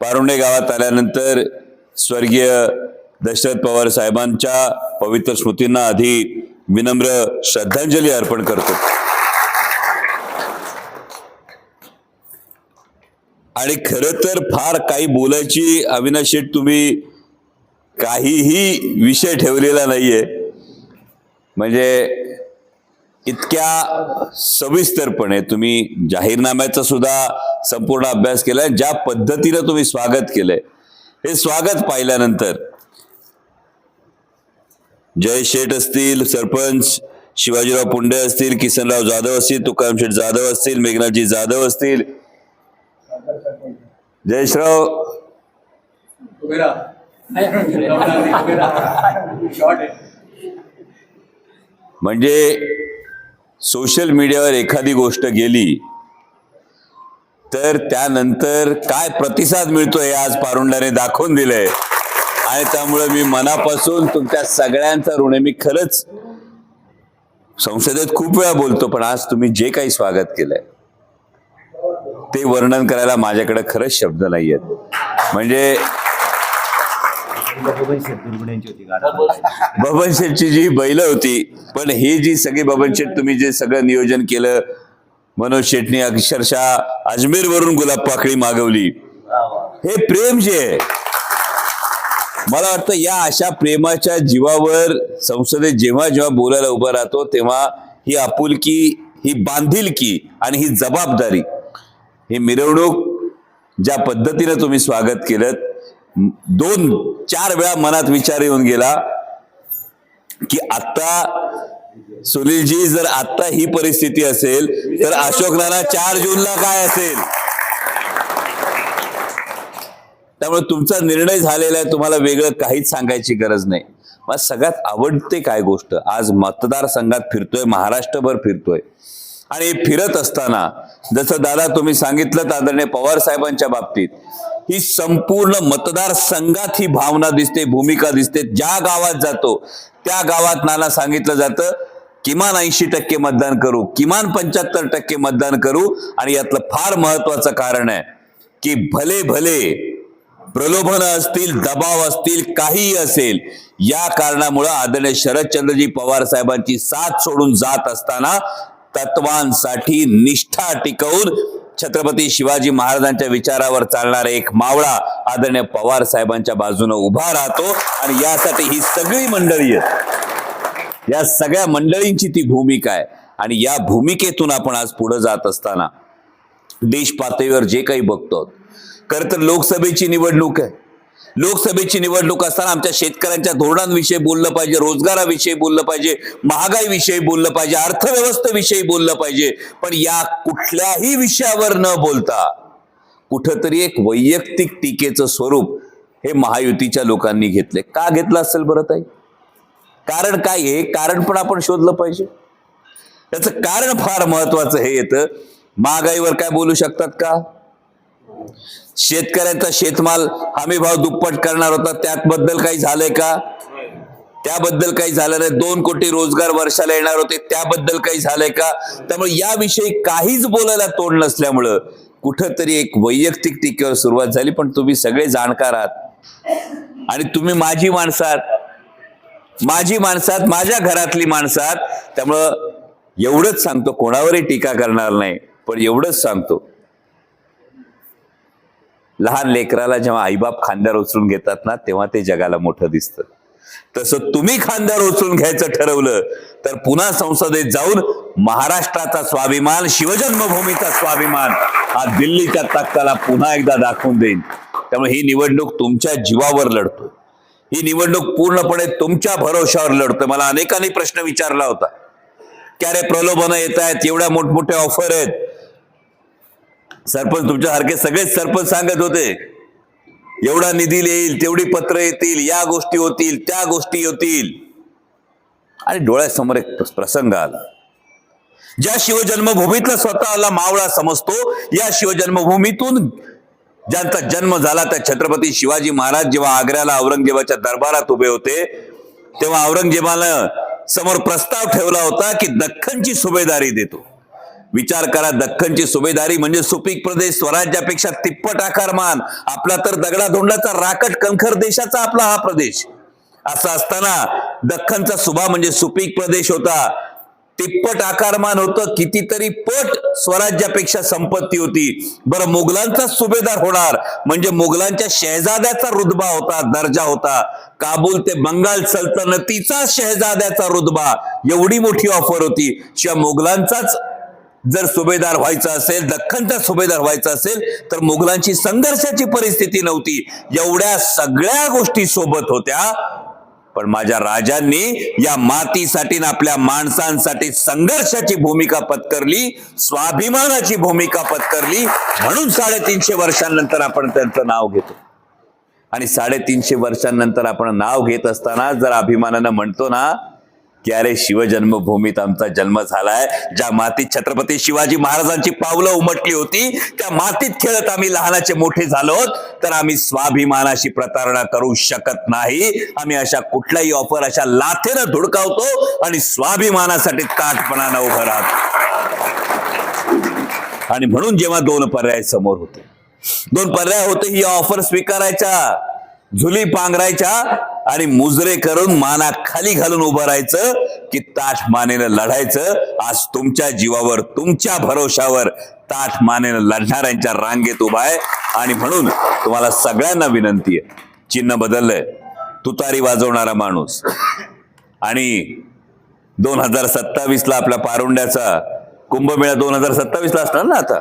पारुंडे गावात आल्यानंतर स्वर्गीय दशरथ पवार साहेबांच्या पवित्र स्मृतींना आधी विनम्र श्रद्धांजली अर्पण करतो. आणि खर तर फार काही बोलायची अविनाश शेठ तुम्ही काहीही विषय ठेवलेला नाहीये. म्हणजे इतक्या सविस्तरपणे तुम्ही जाहीरनाम्याचा सुद्धा संपूर्ण अभ्यास केलाय ज्या पद्धतीनं तुम्ही स्वागत केलंय. हे स्वागत पाहिल्यानंतर जय शेठ असतील सरपंच शिवाजीराव पुंडे असतील किसनराव जाधव असतील तुकाराम शेठ जाधव असतील मेघनाथजी जाधव असतील. जयश्राव. म्हणजे सोशल मीडियावर एखादी गोष्ट गेली तर त्यानंतर काय प्रतिसाद मिळतोय हे आज पारुंडाने दाखवून दिलंय. आणि त्यामुळे मी मनापासून तुमच्या सगळ्यांचा ऋण मी खरंच संसदेत खूप वेळा बोलतो पण आज तुम्ही जे काही स्वागत केलंय ते वर्णन करायला माझ्याकडे खरंच शब्द नाही आहेत म्हणजे बबन शेठची जी बैल होती पण ही जी सगळी बबन शेठ तुम्ही जे सगळं नियोजन केलं मनोज शेठनी अक्षरशः अजमेर वरून गुलाब पाकळी मागवली. हे प्रेम जे आहे. मला वाटतं या अशा प्रेमाच्या जीवावर संसदेत जेव्हा जेव्हा बोलायला उभा राहतो तेव्हा ही आपुलकी ही बांधिलकी आणि ही जबाबदारी ही मिरवणूक ज्या पद्धतीनं तुम्ही स्वागत केलं दोन चार वेळा मनात विचार येऊन गेला की आता सुनीलजी जर आता ही परिस्थिती असेल तर अशोक नाना चार जूनला काय असेल? त्यामुळे तुमचा निर्णय झालेला आहे तुम्हाला वेगळं काहीच सांगायची गरज नाही. मला सगळ्यात आवडते काय गोष्ट? आज मतदारसंघात फिरतोय महाराष्ट्रभर फिरतोय. आणि फिरत असताना जसं दादा तुम्ही सांगितलं आदरणीय पवार साहेबांच्या बाबतीत ही संपूर्ण मतदारसंघात ही भावना दिसते भूमिका दिसते. ज्या गावात जातो त्या गावात नाना सांगितलं जातं किमान ऐंशी टक्के मतदान करू किमान पंच्याहत्तर टक्के मतदान करू आणि यातलं फार महत्वाचं कारण आहे की भले भले प्रलोभन असतील दबाव असतील काहीही असेल या कारणामुळं आदरणीय शरदचंद्रजी पवार साहेबांची साथ सोडून जात असताना तत्वांसाठी निष्ठा टिकवून छत्रपती शिवाजी महाराजांच्या विचारावर चालणारा एक मावळा आदरणीय पवार साहेबांच्या बाजूने उभा राहतो आणि यासाठी ही सगळी मंडळी आहेत या सगळ्या मंडळींची ती भूमिका आहे. आणि या भूमिकेतून आपण आज पुढे जात असताना देश पातळीवर जे काही बघतो खर तर लोकसभेची निवडणूक आहे. लोकसभेची निवडणूक असताना आमच्या शेतकऱ्यांच्या धोरणांविषयी बोललं पाहिजे रोजगाराविषयी बोललं पाहिजे महागाईविषयी बोललं पाहिजे अर्थव्यवस्थेविषयी बोललं पाहिजे. पण या कुठल्याही विषयावर न बोलता कुठंतरी एक वैयक्तिक टीकेचं स्वरूप हे महायुतीच्या लोकांनी घेतले का घेतलं असेल बरं ताई? कारण काय आहे कारण पण आपण शोधलं पाहिजे. त्याचं कारण फार महत्वाचं हे येतं. महागाईवर काय बोलू शकतात का? शेतकऱ्यांचा शेतमाल हमी भाव दुप्पट करणार होता. त्याबद्दल काही झालंय का? त्याबद्दल काही झालं नाही. दोन कोटी रोजगार वर्षाला येणार होते. त्याबद्दल काही झालंय का? त्यामुळे याविषयी काहीच बोलायला तोंड नसल्यामुळं कुठंतरी एक वैयक्तिक टीकेवर सुरुवात झाली. पण तुम्ही सगळे जाणकार आहात. आणि तुम्ही माझी माणसात माझी माणसात माझ्या घरातली माणसात त्यामुळं एवढंच सांगतो. कोणावरही टीका करणार नाही. पण एवढंच सांगतो. लहान लेकराला जेव्हा आईबाप खांद्यावर उचलून घेतात ना तेव्हा ते जगाला मोठं दिसतं. तसं तुम्ही खांद्यावर उचलून घ्यायचं ठरवलं तर पुन्हा संसदेत जाऊन महाराष्ट्राचा स्वाभिमान शिवजन्मभूमीचा स्वाभिमान हा दिल्लीच्या तख्ताला पुन्हा एकदा दाखवून देईन. त्यामुळे ही निवडणूक तुमच्या जीवावर लढतो ही निवडणूक पूर्णपणे तुमच्या भरोशावर लढतो मला अनेकांनी प्रश्न विचारला होता. की अरे प्रलोभन येत आहेत एवढ्या मोठमोठ्या ऑफर आहेत. सरपंच तुमच्यासारखे सगळेच सरपंच सांगत होते. एवढा निधी येईल तेवढी पत्र येतील या गोष्टी होतील त्या गोष्टी होतील आणि डोळ्यासमोर एक प्रसंग आला. ज्या शिवजन्मभूमीतला स्वतःला मावळा समजतो या शिवजन्मभूमीतून ज्यांचा जन्म झाला त्या छत्रपती शिवाजी महाराज जेव्हा आग्र्याला औरंगजेबाच्या दरबारात उभे होते तेव्हा औरंगजेबानं समोर प्रस्ताव ठेवला होता की दख्खनची सुभेदारी देतो. विचार करा दख्खनची सुभेदारी म्हणजे सुपीक प्रदेश स्वराज्यापेक्षा तिप्पट आकारमान आपला तर दगडाधोंडाचा राकट कणखर देशाचा आपला हा प्रदेश. असं असताना दख्खनचा सुभा म्हणजे सुपीक प्रदेश होता. तिप्पट आकारमान होतं कितीतरी पट स्वराज्यापेक्षा संपत्ती होती. बरं मुघलांचा सुभेदार होणार म्हणजे मुघलांच्या शहजाद्याचा रुतबा होता दर्जा होता. काबूल ते बंगाल सल्तनतीचा शहजाद्याचा रुतबा. एवढी मोठी ऑफर होती. शिवाय मुघलांचाच जर सुभेदार व्हायचा असेल दख्खनचा सुभेदार व्हायचा असेल तर मुघलांची संघर्षाची परिस्थिती नव्हती. एवढ्या सगळ्या गोष्टी सोबत होत्या. पण माझ्या राजांनी या मातीसाठी आपल्या माणसांसाठी संघर्षाची भूमिका पत्करली स्वाभिमानाची भूमिका पत्करली. म्हणून साडेतीनशे वर्षांनंतर आपण त्यांचं नाव घेतो. आणि साडेतीनशे वर्षांनंतर आपण नाव घेत असताना जर अभिमानानं म्हणतो ना की अरे शिवजन्मभूमीत आमचा जन्म झालाय. ज्या मातीत छत्रपती शिवाजी महाराजांची पावलं उमटली होती त्या मातीत खेळत आम्ही लहानाचे मोठे झालो तर आम्ही स्वाभिमानाशी प्रतारणा करू शकत नाही. आम्ही अशा कुठल्याही ऑफर अशा लाथेनं धुडकावतो आणि स्वाभिमानासाठी ताटपणानं उभं राहतो. आणि म्हणून जेव्हा दोन पर्याय समोर होते. दोन पर्याय होते ही ऑफर स्वीकारायच्या झुली पांघरायच्या आणि मुजरे करून माना खाली घालून उभं राहायचं की ताठ मानेनं लढायचं. आज तुमच्या जीवावर तुमच्या भरोशावर ताठ मानेनं लढणाऱ्यांच्या रांगेत उभा आहे. आणि म्हणून तुम्हाला सगळ्यांना विनंती आहे. चिन्ह बदललंय. तुतारी वाजवणारा माणूस. आणि दोन हजार सत्तावीस ला आपल्या पारुंड्याचा कुंभमेळा दोन हजार सत्तावीस ला असणार ना आता?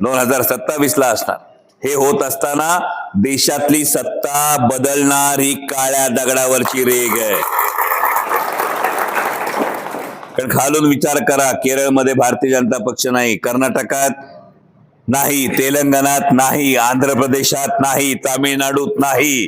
दोन हजार सत्तावीस ला असणार. हे होत असताना देशातली सत्ता बदलणार ही काळ्या दगडावरची रेग आहे. कारण खालून विचार करा केरळमध्ये भारतीय जनता पक्ष नाही कर्नाटकात नाही तेलंगणात नाही आंध्र प्रदेशात नाही तामिळनाडूत नाही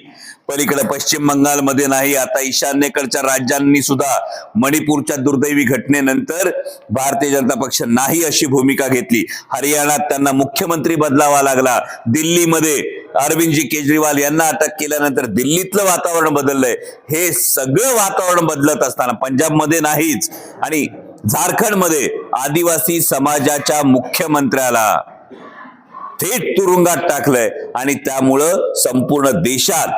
पलीकडे पश्चिम बंगालमध्ये नाही आता ईशान्येकडच्या राज्यांनी सुद्धा मणिपूरच्या दुर्दैवी घटनेनंतर भारतीय जनता पक्ष नाही अशी भूमिका घेतली. हरियाणात त्यांना मुख्यमंत्री बदलावा लागला. दिल्लीमध्ये अरविंदजी केजरीवाल यांना अटक केल्यानंतर दिल्लीतलं वातावरण बदललंय. हे सगळं वातावरण बदलत असताना पंजाबमध्ये नाहीच. आणि झारखंडमध्ये आदिवासी समाजाच्या मुख्यमंत्र्याला थेट तुरुंगात टाकलंय. आणि त्यामुळं संपूर्ण देशात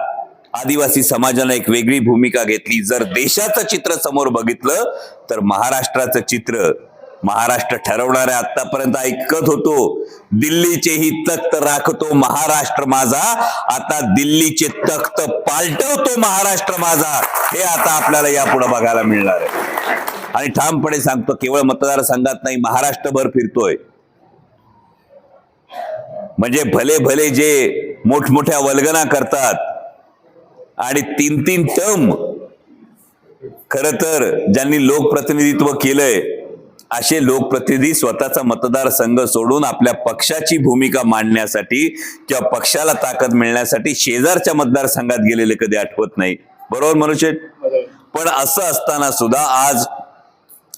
आदिवासी समाजानं एक वेगळी भूमिका घेतली. जर देशाचं चित्र समोर बघितलं तर महाराष्ट्राचं चित्र महाराष्ट्र ठरवणारे आतापर्यंत ऐकत होतो. दिल्लीचेही तख्त राखतो महाराष्ट्र माझा. आता दिल्लीचे तख्त पालटवतो महाराष्ट्र माझा. हे आता आपल्याला यापुढे बघायला मिळणार आहे. आणि ठामपणे सांगतो केवळ मतदारसंघात नाही महाराष्ट्रभर फिरतोय. म्हणजे भले भले जे मोठमोठ्या वल्गना करतात आणि तीन तीन टर्म खर तर ज्यांनी लोकप्रतिनिधित्व केलंय असे लोकप्रतिनिधी स्वतःचा मतदारसंघ सोडून आपल्या पक्षाची भूमिका मांडण्यासाठी किंवा पक्षाला ताकद मिळण्यासाठी शेजारच्या मतदारसंघात गेलेले कधी आठवत नाही. बरोबर मनुष्य पण असं असताना सुद्धा आज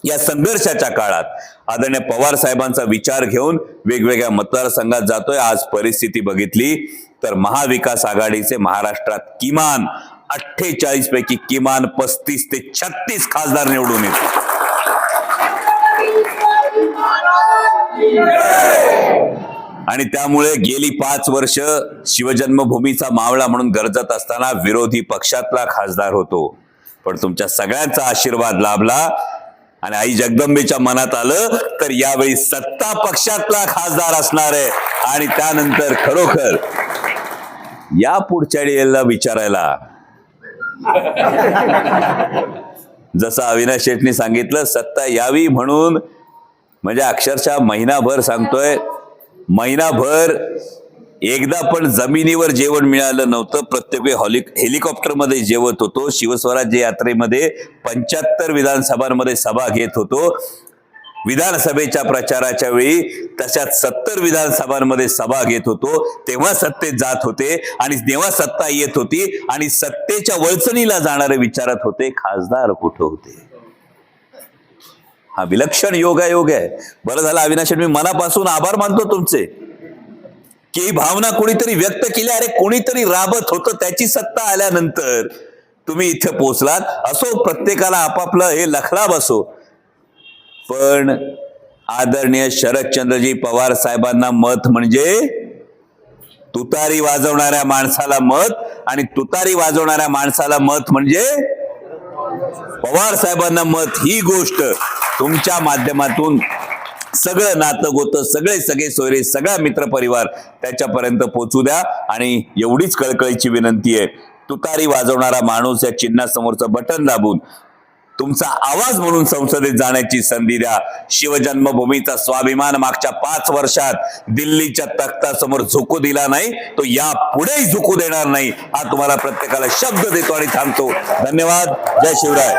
या संघर्षाच्या काळात आदरणीय पवार साहेबांचा विचार घेऊन वेगवेगळ्या मतदारसंघात जातोय. आज परिस्थिती बघितली तर महाविकास आघाडीचे महाराष्ट्रात किमान अठ्ठेचाळीस पैकी किमान पस्तीस ते छत्तीस खासदार निवडून येतात आणि त्यामुळे गेली पाच वर्ष शिवजन्मभूमीचा मावळा म्हणून गरजत असताना विरोधी पक्षातला खासदार होतो. पण तुमच्या सगळ्यांचा आशीर्वाद लाभला आणि आई जगदंबेच्या मनात आलं तर यावेळी सत्ता पक्षातला खासदार असणार आहे. आणि त्यानंतर खरोखर या पुढच्या वेळेला विचारायला. जसं अविनाश शेटनी सांगितलं सत्ता यावी म्हणून म्हणजे अक्षरशः महिनाभर सांगतोय महिनाभर एकदा पण जमिनीवर जेवण मिळालं नव्हतं. प्रत्येक वेळी हेलिकॉप्टरमध्ये जेवत होतो. शिवस्वराज्य यात्रेमध्ये पंच्याहत्तर विधानसभांमध्ये सभा घेत होतो. विधानसभेच्या प्रचाराच्या वेळी तशात सत्तर विधानसभांमध्ये सभा घेत होतो. तेव्हा सत्तेत जात होते आणि तेव्हा सत्ता येत होती आणि सत्तेच्या वळचणीला जाणारे विचारत होते खासदार कुठं होते? हा विलक्षण योगायोग आहे बरं झालं अविनाश मी मनापासून आभार मानतो तुमचे. की ही भावना कोणीतरी व्यक्त केली अरे कोणीतरी राबत होतं त्याची सत्ता आल्यानंतर तुम्ही इथे पोचलात असो प्रत्येकाला आपापलं हे लखलाब असो. पण आदरणीय शरदचंद्रजी पवार साहेबांना मत म्हणजे तुतारी वाजवणाऱ्या माणसाला मत आणि तुतारी वाजवणाऱ्या माणसाला मत म्हणजे पवार साहेबांना मत ही गोष्ट. तुमच्या माध्यमातून सगळं नातं गोतं सगळे सगळे सोयरे सगळा मित्रपरिवार त्याच्यापर्यंत पोचू द्या. आणि एवढीच कळकळीची विनंती आहे तुतारी वाजवणारा माणूस या चिन्हासमोरचं बटन दाबून तुमचा आवाज म्हणून संसदेत जाण्याची संधी द्या. शिवजन्मभूमीचा स्वाभिमान मागच्या पाच वर्षात दिल्लीच्या तख्तासमोर झुकू दिला नाही तो या पुढेही झुकू देणार नाही हा तुम्हाला प्रत्येकाला शब्द देतो आणि थांबतो. धन्यवाद. जय शिवराय.